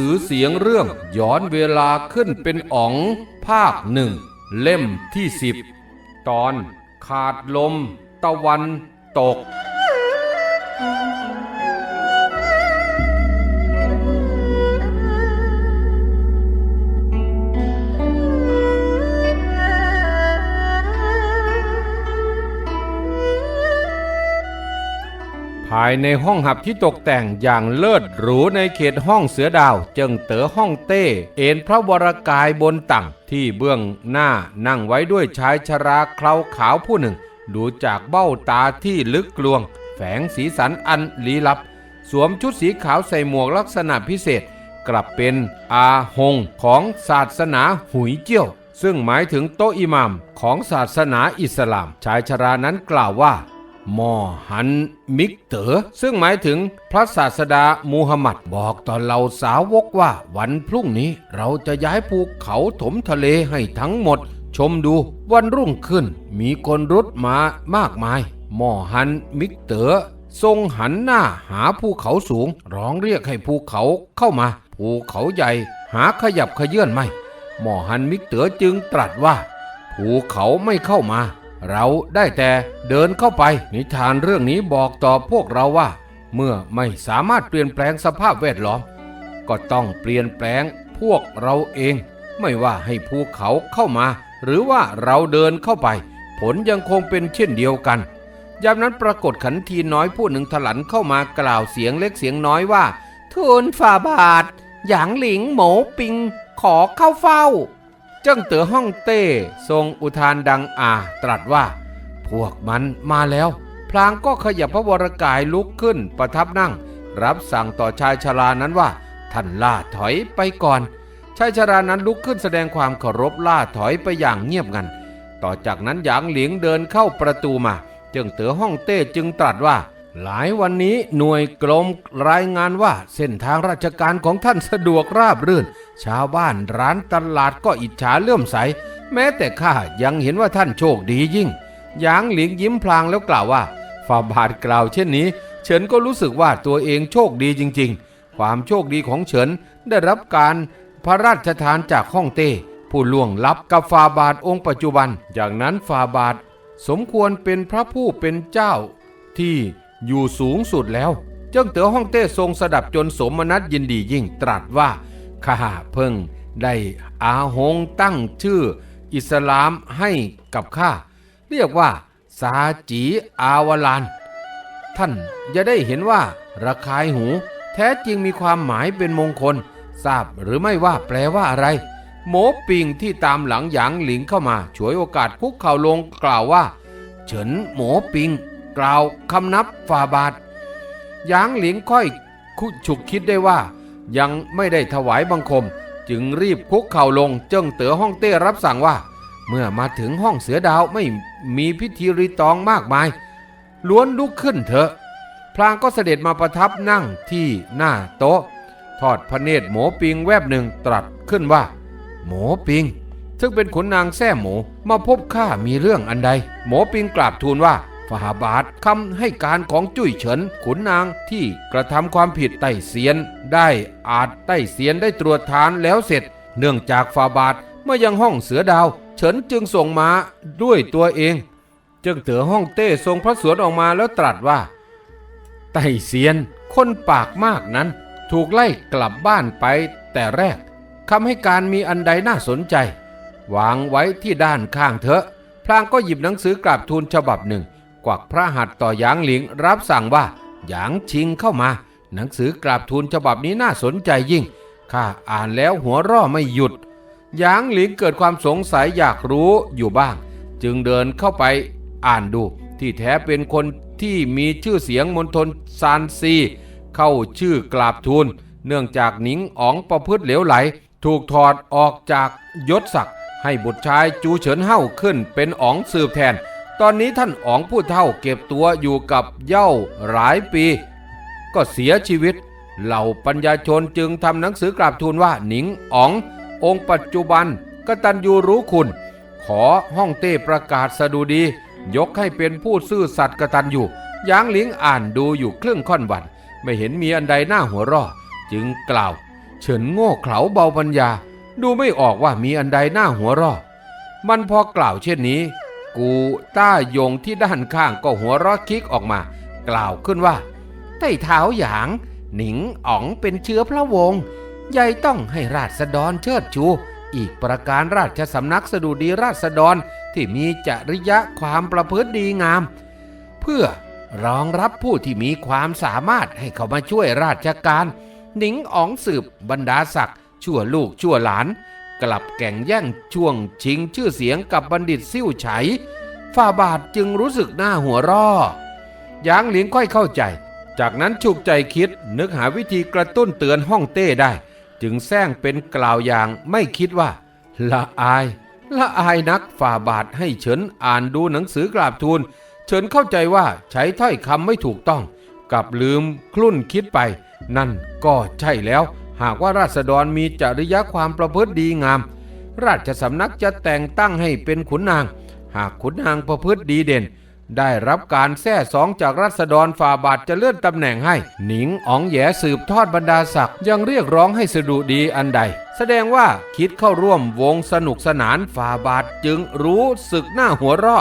สือเสียงเรื่องย้อนเวลาขึ้นเป็นอ๋อง ภาคหนึ่ง เล่มที่สิบตอน ขาดลม ตะวันตกายในห้องหับที่ตกแต่งอย่างเลิศหรูในเขตห้องเสือดาว เจิงเต๋อห้องเต้ เอ็นพระวรกายบนตั่ง ที่เบื้องหน้านั่งไว้ด้วยชายชราเคราขาวผู้หนึ่ง ดูจากเบ้าตาที่ลึกกลวง แฝงสีสันอันลี้ลับ สวมชุดสีขาวใส่หมวกลักษณะพิเศษ กลับเป็นอาหงของศาสนาหุยเจี้ยว ซึ่งหมายถึงโตอิหมัมของศาสนาอิสลาม ชายชรานั้นกล่าวว่า มอฮันมิกเตอซึ่งหมายถึงพระศาสดามูฮัมหมัดบอกต่อเราสาวกว่าวันพรุ่งนี้เราจะย้ายภูเขาถมทะเลให้ทั้งหมด ชมดูวันรุ่งขึ้น มีคนรุดมามากมายมอฮันมิกเตอทรงหันหน้าหาภูเขาสูง ร้องเรียกให้ภูเขาเข้ามา ภูเขาใหญ่หาขยับขยื่นไม่หมอฮันมิกเต๋อจึงตรัสว่า ภูเขาไม่เข้ามา เราได้แต่เดินเข้าไป นิทานเรื่องนี้บอกต่อพวกเราว่า เมื่อไม่สามารถเปลี่ยนแปลงสภาพแวดล้อม ก็ต้องเปลี่ยนแปลงพวกเราเอง ไม่ว่าให้ภูเขาเข้ามา หรือว่าเราเดินเข้าไป ผลยังคงเป็นเช่นเดียวกันยามนั้นปรากฏขันทีน้อยผู้หนึ่งถลันเข้ามากล่าวเสียงเล็กเสียงน้อยว่าทูลฝ่าบาท หยางหลิงหมูปิง ขอเข้าเฝ้า จิ้งเต๋อฮ่องเต้ทรงอุทานดังอาตรัสว่า พวกมันมาแล้ว พลางก็ขยับพระวรกายลุกขึ้นประทับนั่ง รับสั่งต่อชายชรานั้นว่า ท่านล่าถอยไปก่อน ชายชรานั้นลุกขึ้นแสดงความเคารพล่าถอยไปอย่างเงียบงัน ต่อจากนั้นหยางหลิงเดินเข้าประตูมา เจิ้งเต๋อฮ่องเต้จึงตรัสว่า หลายวันนี้หน่วยกรมรายงานว่าเส้นทางราชการของท่านสะดวกราบรื่น ชาวบ้านร้านตลาดก็อิจฉาเลื่อมใส แม้แต่ข้ายังเห็นว่าท่านโชคดียิ่งหยางหลิงยิ้มพลางแล้วกล่าวว่าฝ่าบาทกล่าวเช่นนี้ เฉินก็รู้สึกว่าตัวเองโชคดีจริง ๆ ความโชคดีของเฉินได้รับการพระราชทานจากฮ่องเต้ผู้ล่วงลับกับฟาบาทองค์ปัจจุบันอย่างนั้นฟาบาทสมควรเป็นพระผู้เป็นเจ้าที่ อยู่สูงสุดแล้ว เจิ้งเต๋อฮ่องเต้ทรงสดับจนสมนัตยินดียิ่งตรัสว่าข้าเพิ่งได้อาหงตั้งชื่ออิสลามให้กับข้า เรียกว่าซาจีอาวลาน ท่านจะได้เห็นว่าระคายหู แท้จริงมีความหมายเป็นมงคล ทราบหรือไม่ว่าแปลว่าอะไร โมปิงที่ตามหลังหยางหลิงเข้ามา ฉวยโอกาสคุกเข่าลงกล่าวว่า เฉินโมปิง กล่าวคำนับฝ่าบาทหยางหลิงค่อยคุฉุกคิดได้ว่า ยังไม่ได้ถวายบังคม จึงรีบคุกเข่าลงเจิ้งเต๋อฮ่องเต้รับสั่งว่า เมื่อมาถึงห้องเสือดาวไม่มีพิธีรีตองมากมาย ล้วนลุกขึ้นเถอะ พลางก็เสด็จมาประทับนั่งที่หน้าโต๊ะ ทอดพระเนตรหมูปิงแวบหนึ่งตรัสขึ้นว่า หมูปิง ซึ่งเป็นขุนนางแท้หมูมาพบข้ามีเรื่องอันใด หมูปิงกราบทูลว่า ฟาบาทคำให้การของจุ้ยเฉินขุนนางที่กระทำความผิดไต่เสียน ได้อาจไต่เสียนได้ตรวจทานแล้วเสร็จ เนื่องจากฟาบาทเมื่อยังห้องเสือดาว เฉินจึงส่งมาด้วยตัวเอง จึงเต๋อห้องเต้ทรงพระสวนออกมาแล้วตรัสว่า ไต่เสียน คนปากมากนั้น ถูกไล่กลับบ้านไปแต่แรกคำให้การมีอันใดน่าสนใจวางไว้ที่ด้านข้างเถอะ พลางก็หยิบหนังสือกราบทูลฉบับหนึ่ง วักพระหัตถ์ต่อหยางหลิงรับสั่งว่าหยางชิงเข้ามา หนังสือกราบทูลฉบับนี้น่าสนใจยิ่งข้าอ่านแล้วหัวร่อไม่หยุดหยางหลิงเกิดความสงสัยอยากรู้อยู่บ้าง จึงเดินเข้าไปอ่านดู ที่แท้เป็นคนที่มีชื่อเสียงมณฑลซานซี เข้าชื่อกราบทูล เนื่องจากหนิงอ๋องประพฤติเหลวไหล ถูกถอดออกจากยศศักดิ์ให้บุตรชายจูเฉินเฮ่าขึ้นเป็นอ๋องสืบแทน ตอนนี้ท่านอ๋องผู้เท่าเก็บตัวอยู่กับเย้าหลายปี ก็เสียชีวิต เหล่าปัญญาชนจึงทำหนังสือกราบทูลว่าหนิงอ๋อง องค์ปัจจุบันกตัญญูรู้คุณ ขอห้องเต้ประกาศสดุดี ยกให้เป็นผู้ซื่อสัตย์กตัญญูยางหลิงอ่านดูอยู่ครึ่งค่อนวัน ไม่เห็นมีอันใดหน้าหัวร่อจึงกล่าว เฉินโง่เขลาเบาปัญญา ดูไม่ออกว่ามีอันใดหน้าหัวรอดมันพอกล่าวเช่นนี้ กูต้ายงที่ด้านข้างก็หัวเราะคิกออกมา กล่าวขึ้นว่าไต่เท้าหยาง หนิงอ๋องเป็นเชื้อพระวงศ์ใหญ่ต้องให้ราษฎรเชิดชู อีกประการราชสำนักสดุดีราษฎรที่มีจริยะความประพฤติดีงาม เพื่อรองรับผู้ที่มีความสามารถให้เขามาช่วยราชการ หนิงอ๋องสืบบรรดาศักดิ์ชั่วลูกชั่วหลาน กลับแก่งแย่งช่วงชิงชื่อเสียงกับบัณฑิตซิ่วไฉฝ่าบาทจึงรู้สึกหน้าหัวร่อยางหลิงค่อยเข้าใจ จากนั้นฉุกใจคิดนึกหาวิธีกระตุ้นเตือนห้องเต้ได้ จึงแซงเป็นกล่าวอย่างไม่คิดว่า ละอาย ละอายนักฝ่าบาทให้เฉินอ่านดูหนังสือกราบทูลเฉินเข้าใจว่าใช้ถ้อยคำไม่ถูกต้อง กับลืมคลุ่นคิดไป นั่นก็ใช่แล้ว หากว่าราษฎรมีจริยความประพฤติดีงาม ราชสำนักจะแต่งตั้งให้เป็นขุนนาง หากขุนนางประพฤติดีเด่น ได้รับการแท้สองจากรัษฎรฝ่าบาทจะเลื่อนตำแหน่งให้ หนิงอ๋องแยสืบทอดบรรดาศักดิ์ยังเรียกร้องให้สดุดีอันใด แสดงว่าคิดเข้าร่วมวงสนุกสนานฝ่าบาทจึงรู้สึกหน้าหัวร่อ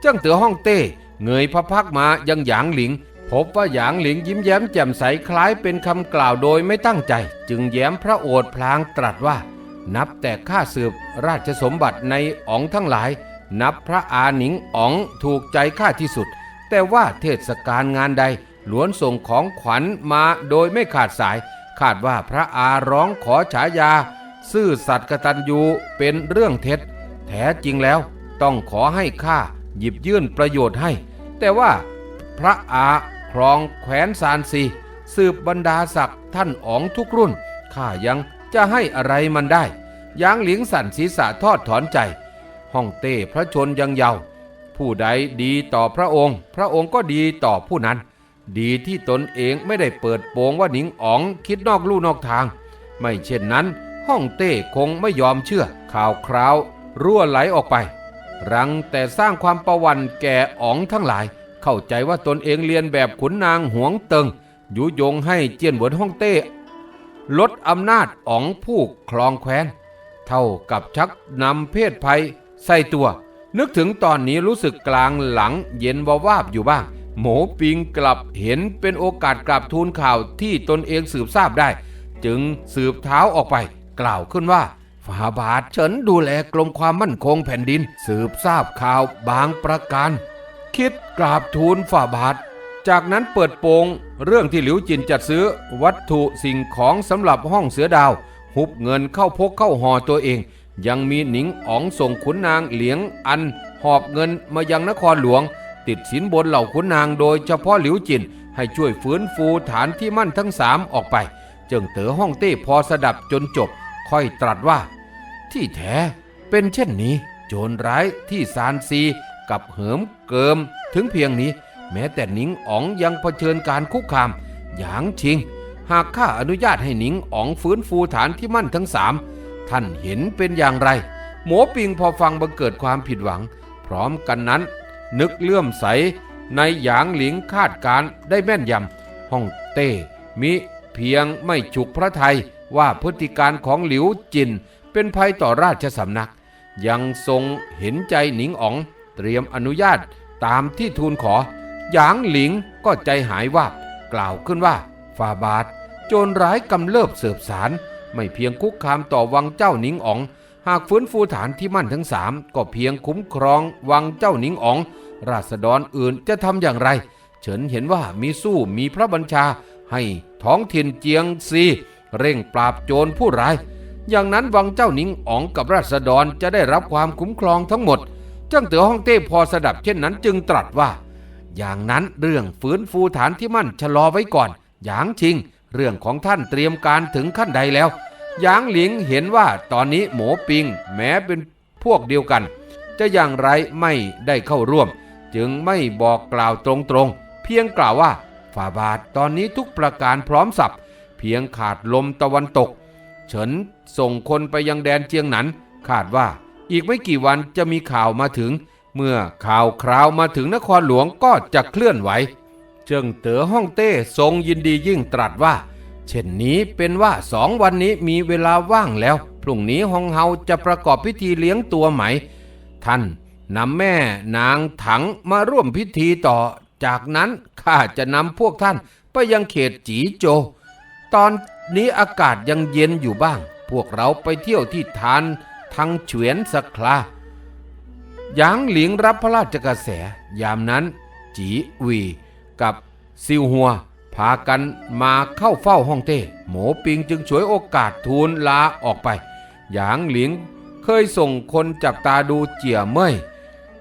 เจ้าเตือห้องเต้เงยพระพักมายังหยางหลิง พบว่าหยางหลิงยิ้มแย้มแจ่มใสคล้ายเป็นคำกล่าวโดยไม่ตั้งใจ จึงแย้มพระโอษฐ์พลางตรัสว่า นับแต่ข้าสืบราชสมบัติในอ๋องทั้งหลาย นับพระอาหนิงอ๋องถูกใจข้าที่สุด แต่ว่าเทศกาลงานใดล้วนส่งของขวัญมาโดยไม่ขาดสาย คาดว่าพระอาร้องขอฉายา ซื่อสัตย์กตัญญูเป็นเรื่องเท็จ แท้จริงแล้วต้องขอให้ข้าหยิบยื่นประโยชน์ให้ แต่ว่าพระอา ครองแขวนซานซีสืบบรรดาศักดิ์ท่านอ๋องทุกรุ่นข้ายังจะให้อะไรมันได้ยางหลิงสั่นศีรษะทอดถอนใจ ห้องเต้พระชนยังเยาว์ผู้ใดดีต่อพระองค์ พระองค์ก็ดีต่อผู้นั้น ดีที่ตนเองไม่ได้เปิดโปงว่าหนิงอ๋องคิดนอกลู่นอกทาง ไม่เช่นนั้น ห้องเต้คงไม่ยอมเชื่อ ข่าวคราว รั่วไหลออกไป รังแต่สร้างความประวันแก่อ๋องทั้งหลาย เข้าใจว่าตนเองเรียนแบบขุนนางหวงเติงยุยงให้เจียนเหวินห้องเต้ ลดอำนาจอ๋องผู้ครองแคว้น เท่ากับชักนำเพศภัยใส่ตัว นึกถึงตอนนี้รู้สึกกลางหลังเย็นวาวาบอยู่บ้าง หมูปิงกลับเห็นเป็นโอกาสกลับทูลข่าวที่ตนเองสืบทราบได้ จึงสืบเท้าออกไป กล่าวขึ้นว่าฝาบาทเฉินดูแลกรมความมั่นคงแผ่นดิน สืบทราบข่าวบางประการ คิดกราบทูลฝ่าบาท จากนั้นเปิดโปงเรื่องที่หลิวจินจัดซื้อวัตถุสิ่งของสำหรับห้องเสือดาว หุบเงินเข้าพกเข้าห่อตัวเอง ยังมีหนิงอ๋องส่งขุนนางเหลียงอัน หอบเงินมายังนครหลวง ติดสินบนเหล่าขุนนางโดยเฉพาะหลิวจินให้ช่วยฟื้นฟูฐานที่มั่นทั้งสามออกไป จึงเต๋อห้องเต้พอสดับจนจบ ค่อยตรัสว่า ที่แท้เป็นเช่นนี้ โจรร้ายที่ซานซี กับเหิมเกิม ถึงเพียงนี้ แม้แต่หนิงอ๋องยังเผชิญการคุกคามอย่างชิง หากข้าอนุญาตให้หนิงอ๋องฟื้นฟูฐานที่มั่นทั้งสามท่านเห็นเป็นอย่างไร หมอปิงพอฟังบังเกิดความผิดหวัง พร้อมกันนั้น นึกเลื่อมใส ในหยางหลิงคาดการได้แม่นยำห้องเต้มิเพียงไม่ฉุกพระไทยว่าพฤติการของหลิวจินเป็นภัยต่อราชสำนัก ยังทรงเห็นใจหนิงอ๋อง เตรียมอนุญาตตามที่ทูลขอ หยางหลิงก็ใจหายว่า กล่าวขึ้นว่าฝ่าบาท โจรร้ายกำเริบเสืบสาร ไม่เพียงคุกคามต่อวังเจ้าหนิงอ๋อง หากฟื้นฟูฐานที่มั่นทั้งสามก็เพียงคุ้มครองวังเจ้าหนิงอ๋อง ราษฎรอื่นจะทำอย่างไร เฉินเห็นว่ามีสู้มีพระบัญชา ให้ท้องถิ่นเจียงซี เร่งปราบโจรผู้ร้ายอย่างนั้นวังเจ้าหนิงอ๋องกับราษฎรจะได้รับความคุ้มครองทั้งหมด จ้างเต๋อฮ่องเต้พอสดับเช่นนั้นจึงตรัสว่า อย่างนั้นเรื่องฟื้นฟูฐานที่มั่นชะลอไว้ก่อน หยางชิง เรื่องของท่านเตรียมการถึงขั้นใดแล้ว หยางหลิงเห็นว่าตอนนี้หมูปิง แม้เป็นพวกเดียวกัน จะอย่างไรไม่ได้เข้าร่วม จึงไม่บอกกล่าวตรงๆ เพียงกล่าวว่าฝ่าบาทตอนนี้ทุกประการพร้อมสับเพียงขาดลมตะวันตก เฉินส่งคนไปยังแดนเจียงหนันคาดว่า อีกไม่กี่วันจะมีข่าวมาถึง เมื่อข่าวคราวมาถึงนครหลวงก็จะเคลื่อนไหวเจิงเต๋อฮ่องเต้ทรงยินดียิ่งตรัสว่า เช่นนี้เป็นว่าสองวันนี้มีเวลาว่างแล้ว พรุ่งนี้ฮองเฮาจะประกอบพิธีเลี้ยงตัวไหม ท่านนำแม่นางถังมาร่วมพิธีต่อ จากนั้นข้าจะนำพวกท่านไปยังเขตจีโจ ตอนนี้อากาศยังเย็นอยู่บ้าง พวกเราไปเที่ยวที่ทาน ทางเฉวียนสักคราหยางหลิงรับพระราชกระแส ยามนั้นจีวีกับซิวหัว พากันมาเข้าเฝ้าฮ่องเต้หมูปิงจึงฉวยโอกาสทูลลาออกไป หยางหลิงเคยส่งคนจับตาดูเจียเม่ย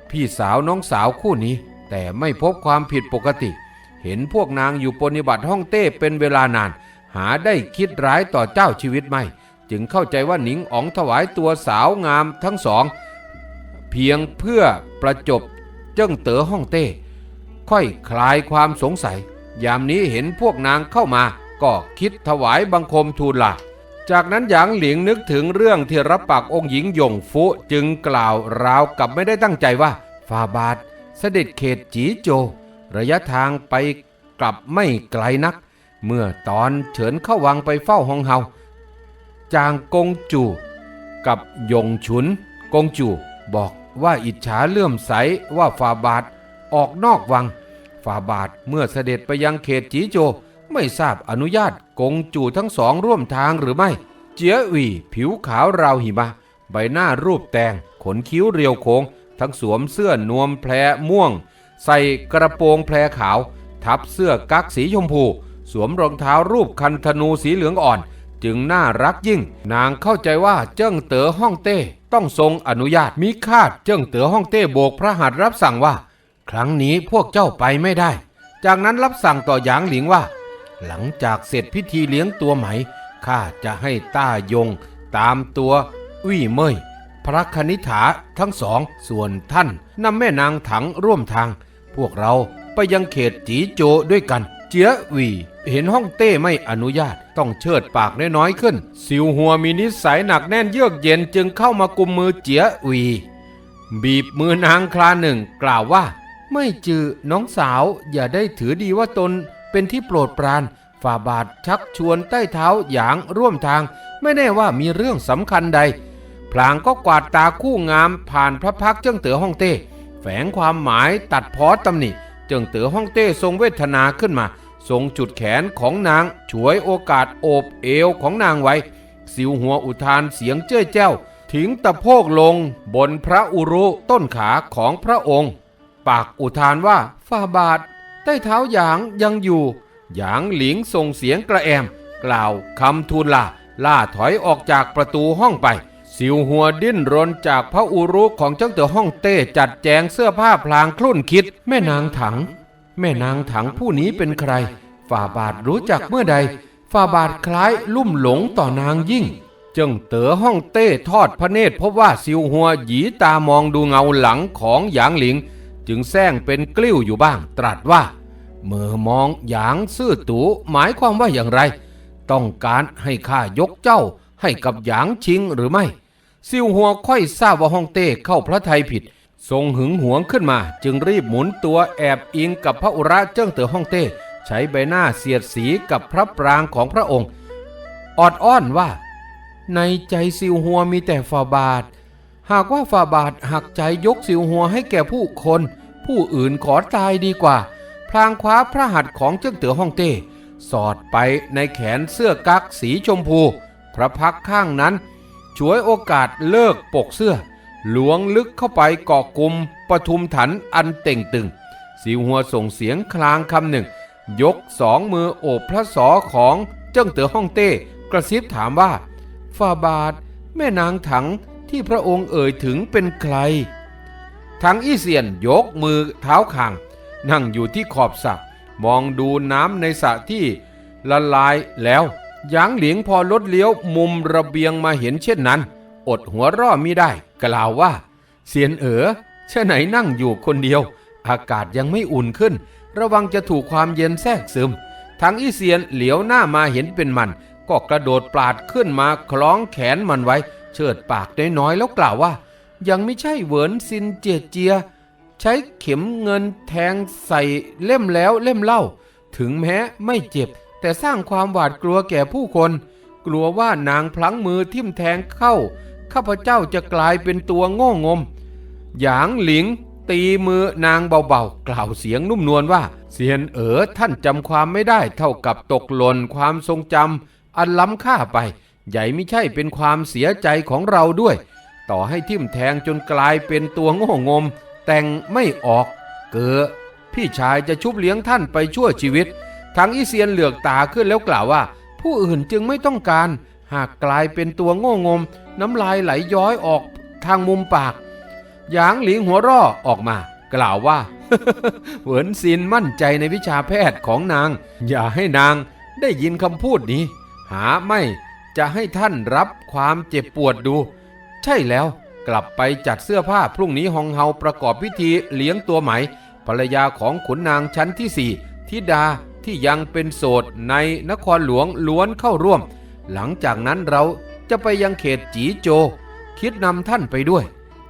พี่สาวน้องสาวคู่นี้ แต่ไม่พบความผิดปกติ เห็นพวกนางอยู่ปฏิบัติห้องเต้เป็นเวลานาน หาได้คิดร้ายต่อเจ้าชีวิตไม่ จึงเข้าใจว่าหนิงอ๋องถวายตัวสาวงามทั้งสอง เพียงเพื่อประจบเจิ้งเต๋อห้องเต้ ค่อยคลายความสงสัย ยามนี้เห็นพวกนางเข้ามา ก็คิดถวายบังคมทูลลาจากนั้นหยางหลิงนึกถึงเรื่องที่รับปากองค์หญิงหยงฟุจึงกล่าวราวกับไม่ได้ตั้งใจว่าฟาบาทเสด็จเขตจีโจ ระยะทางไปกลับไม่ไกลนัก เมื่อตอนเฉินเข้าวังไปเฝ้าฮองเฮา จางกงจู กับยงฉุน กงจูบอกว่าอิจฉาเลื่อมใสว่าฟาบาทออกนอกวังฟาบาทเมื่อเสด็จไปยังเขตจีโจไม่ทราบอนุญาตกงจูทั้งสองร่วมทางหรือไม่ เจียวีผิวขาวราวหิมะ ใบหน้ารูปแตงขนคิ้วเรียวโค้ง ทั้งสวมเสื้อนวมแพรม่วง ใส่กระโปรงแพรขาว ทับเสื้อกั๊กสีชมพู สวมรองเท้ารูปคันธนูสีเหลืองอ่อน จึงน่ารักยิ่ง นางเข้าใจว่าเจิ้งเต๋อฮ่องเต้ต้องทรงอนุญาตมิคาดเจิ้งเต๋อฮ่องเต้โบกพระหัตถ์รับสั่งว่า ครั้งนี้พวกเจ้าไปไม่ได้ จากนั้นรับสั่งต่อหยางหลิงว่า หลังจากเสร็จพิธีเลี้ยงตัวไหมข้าจะให้ต้ายง ตามตัววี่เมยพระคณิษฐาทั้งสองส่วนท่านนำแม่นางถังร่วมทาง พวกเราไปยังเขตจีโจด้วยกัน เจียวีเห็นห้องเต้ไม่อนุญาตต้องเชิดปากน้อยๆขึ้น สิวหัวมีนิสัยหนักแน่นเยือกเย็นจึงเข้ามากุมมือเจียวี บีบมือนางคลาหนึ่งกล่าวว่า ไม่จือน้องสาวอย่าได้ถือดีว่าตนเป็นที่โปรดปรานฝ่าบาทชักชวนใต้เท้าหยางร่วมทาง ไม่แน่ว่ามีเรื่องสำคัญใด พลางก็กวาดตาคู่งามผ่านพระพักเจิ้งเต๋อฮ่องเต้ แฝงความหมายตัดพอตำหนิเจิ้งเต๋อฮ่องเต้ทรงเวทนาขึ้นมา ทรงจุดแขนของนางฉวยโอกาสโอบเอวของนางไว้ สิวหัวอุทานเสียงเจ้ยเจ้าทิ้งตะโพกลงบนพระอุรุต้นขาของพระองค์ ปากอุทานว่าฝ่าบาท ใต้เท้าหยางยังอยู่หยางหลิงส่งเสียงกระแอม กล่าวคำทูลลาล่าถอยออกจากประตูห้องไป สิวหัวดิ้นรนจากพระอุรุของเจ้าเต๋อห้องเต้จัดแจงเสื้อผ้าพลางคลุ่นคิด แม่นางถัง แม่นางถังผู้นี้เป็นใคร ฝ่าบาทรู้จักเมื่อใด ฝ่าบาทคล้ายลุ่มหลงต่อนางยิ่งจิงเต๋อห้องเต้ทอดพระเนตรพบว่าซิวหัวหยีตามองดูเงาหลังของหยางหลิง จึงแซงเป็นกลิ้วอยู่บ้าง ตรัสว่าเมื่อมองหยางซื่อตูหมายความว่าอย่างไร ต้องการให้ข้ายกเจ้าให้กับหยางชิงหรือไม่ซิวหัวค่อยทราบว่าฮ่องเต้เข้าพระไทยผิด ทรงหึงหวงขึ้นมา จึงรีบหมุนตัวแอบอิงกับพระอุระเจิ้งเต๋อฮ่องเต้ใช้ใบหน้าเสียดสีกับพระปรางของพระองค์ ออดอ้อนว่า ในใจซิวหัวมีแต่ฝ่าบาท หากว่าฝ่าบาทหักใจยกสิวหัวให้แก่ผู้คน ผู้อื่นขอตายดีกว่า พลางคว้าพระหัตถ์ของเจ้าเต๋อฮ่องเต้สอดไปในแขนเสื้อกั๊กสีชมพู พระพักข้างนั้น ฉวยโอกาสเลิกปกเสื้อ หลวงลึกเข้าไปเกาะกลุ่มปทุมถันอันเต่งตึง สิวหัวส่งเสียงคลางคำหนึ่ง ยกสองมือโอบพระศอของเจิ้งเต๋อฮ่องเต้กระซิบถามว่าฝ่าบาท แม่นางถังที่พระองค์เอ่ยถึงเป็นใคร ทั้งอี้เซียนยกมือเท้าคาง นั่งอยู่ที่ขอบสระมองดูน้ำในสระที่ละลายแล้วยางเหลียงพอลดเลี้ยวมุมระเบียงมาเห็นเช่นนั้น อดหัวร่อมิได้ กล่าวว่าเสียนเอ๋อเช่ไหนนั่งอยู่คนเดียว อากาศยังไม่อุ่นขึ้น ระวังจะถูกความเย็นแทรกซึมทั้งอีเซียนเหลียวหน้ามาเห็นเป็นมัน ก็กระโดดปราดขึ้นมาคล้องแขนมันไว้ เชิดปากน้อยๆแล้วกล่าวว่า ยังไม่ใช่เหวินซินเจียเจีย ใช้เข็มเงินแทงใส่เล่มแล้วเล่มเล่า ถึงแม้ไม่เจ็บ แต่สร้างความหวาดกลัวแก่ผู้คน กลัวว่านางพลั้งมือทิ่มแทงเข้า ข้าพเจ้าจะกลายเป็นตัวโง่งม หยางหลิง ตีมือนางเบาๆ กล่าวเสียงนุ่มนวลว่าเสียนเอ๋อท่านจำความไม่ได้เท่ากับตกหล่นความทรงจำอันล้ำค่าไป ใหญ่ไม่ใช่เป็นความเสียใจของเราด้วย ต่อให้ทิ่มแทงจนกลายเป็นตัวโง่งม แต่งไม่ออก เก๋อพี่ชายจะชุบเลี้ยงท่านไปชั่วชีวิต ทั้งอีเซียนเหลือกตาขึ้นแล้วกล่าวว่า ผู้อื่นจึงไม่ต้องการ หากกลายเป็นตัวโง่งม น้ำลายไหลย้อยออกทางมุมปาก หยางหลิงหัวร่อออกมา กล่าวว่าเหวินซินมั่นใจในวิชาแพทย์ของนาง อย่าให้นางได้ยินคำพูดนี้ หาไม่จะให้ท่านรับความเจ็บปวดดู ใช่แล้วกลับไปจัดเสื้อผ้าพรุ่งนี้ฮองเฮาประกอบพิธีเลี้ยงตัวไหม ภรรยาของขุนนางชั้นที่สี่ธิดาที่ยังเป็นโสดในนครหลวงล้วนเข้าร่วม หลังจากนั้นเราจะไปยังเขตจีโจ คิดนำท่านไปด้วย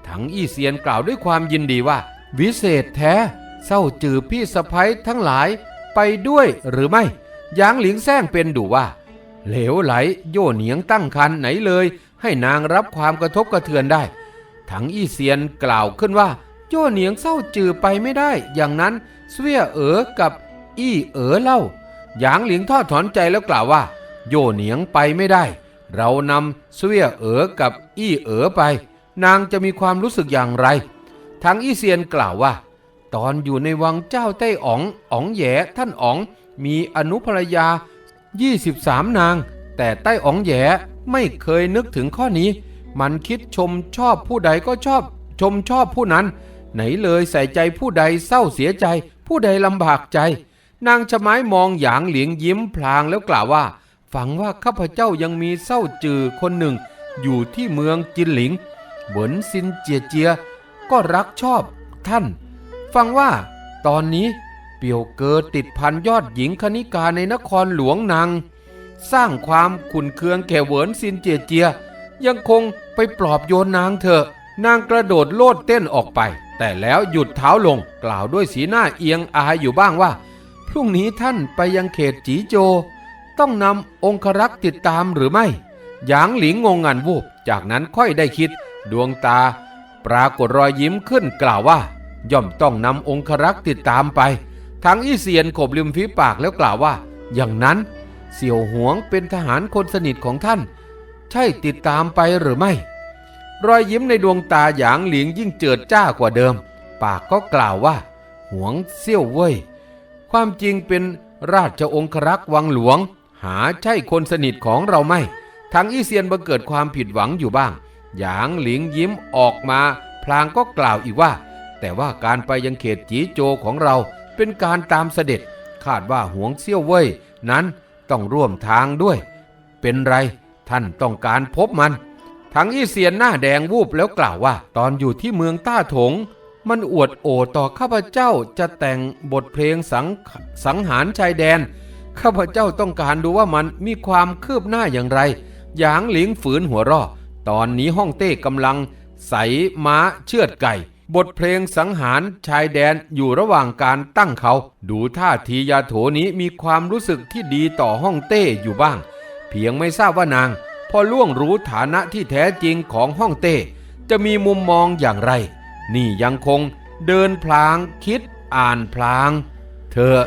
ถังอี้เซียนกล่าวด้วยความยินดีว่า วิเศษแท้เศร้าจือพี่สะพ้ยทั้งหลายไปด้วยหรือไม่หยางหลิงแซงเป็นดูว่า เหลวไหลโย่เหนียงตั้งคันไหนเลย ให้นางรับความกระทบกระเทือนได้ถังอี้เซียนกล่าวขึ้นว่าโย่เหนียงเศร้าจือไปไม่ได้ อย่างนั้นเสวียเอ๋อกับอี้เอ๋อเล่าหยางหลิงทอดถอนใจแล้วกล่าวว่า โย่เหนียงไปไม่ได้ เรานำเสวียเอ๋อกับอี้เอ๋อไป นางจะมีความรู้สึกอย่างไร ทางอี้เซียนกล่าวว่า ตอนอยู่ในวังเจ้าไต้อ๋องอ๋องแย่ท่านอ๋องมีอนุภรรยา 23 นาง แต่ไต้อ๋องแย่ไม่เคยนึกถึงข้อนี้ มันคิดชมชอบผู้ใดก็ชอบ ชมชอบผู้นั้น ไหนเลยใส่ใจผู้ใดเศร้าเสียใจ ผู้ใดลำบากใจ นางชะไม้มองหยางเหลียงยิ้มพลางแล้วกล่าวว่า ฝังว่าข้าพเจ้ายังมีเศร้าจือคนหนึ่ง อยู่ที่เมืองจินหลิงเหวินซินเจียเจีย ก็รักชอบท่าน ฟังว่าตอนนี้เปียวเกิดติดพันยอดหญิงคณิกาในนครหลวงนางสร้างความขุนเคืองแก่เหวินซินเจียเจีย ยังคงไปปลอบโยนนางเถอะนางกระโดดโลดเต้นออกไป แต่แล้วหยุดเท้าลงกล่าวด้วยสีหน้าเอียงอายอยู่บ้างว่า พรุ่งนี้ท่านไปยังเขตจีโจ ต้องนำองครักษ์ติดตามหรือไม่ หยางหลิงงงงันวูบ จากนั้นค่อยได้คิด ดวงตา ปรากฏรอยยิ้มขึ้นกล่าวว่า ย่อมต้องนำองครักษ์ติดตามไป ทั้งอี้เซียนขบริมฝีปากแล้วกล่าวว่า อย่างนั้น เสี่ยวหวงเป็นทหารคนสนิทของท่าน ใช่ติดตามไปหรือไม่ รอยยิ้มในดวงตาหยางหลิงยิ่งเจิดจ้ากว่าเดิม ปากก็กล่าวว่า หวงเซี่ยวเว่ยความจริงเป็นราชองครักษ์วังหลวง หาใช่คนสนิทของเราไม่ทั้งอี้เซียนบังเกิดความผิดหวังอยู่บ้าง หยางหลิงยิ้มออกมา พลางก็กล่าวอีกว่า แต่ว่าการไปยังเขตจีโจของเราเป็นการตามเสด็จ คาดว่าหวงเซี่ยวเว่ยนั้นต้องร่วมทางด้วย เป็นไรท่านต้องการพบมันทั้งอี้เซียนหน้าแดงวูบแล้วกล่าวว่า ตอนอยู่ที่เมืองต้าถง มันอวดโอต่อข้าพเจ้าจะแต่งบทเพลงสังสังหารชายแดน ข้าพเจ้าต้องการดูว่ามันมีความคืบหน้าอย่างไร หยางหลิงฝืนหัวรอตอนนี้ห้องเต้กำลัง ใสม้าเชือดไก่ บทเพลงสังหารชายแดนอยู่ระหว่างการตั้งเขา ดูท่าทียาโถนี้มีความรู้สึกที่ดีต่อห้องเต้อยู่บ้าง เพียงไม่ทราบว่านาง พอล่วงรู้ฐานะที่แท้จริงของห้องเต้ จะมีมุมมองอย่างไร นี่ยังคงเดินพลางคิดอ่านพลาง เธอ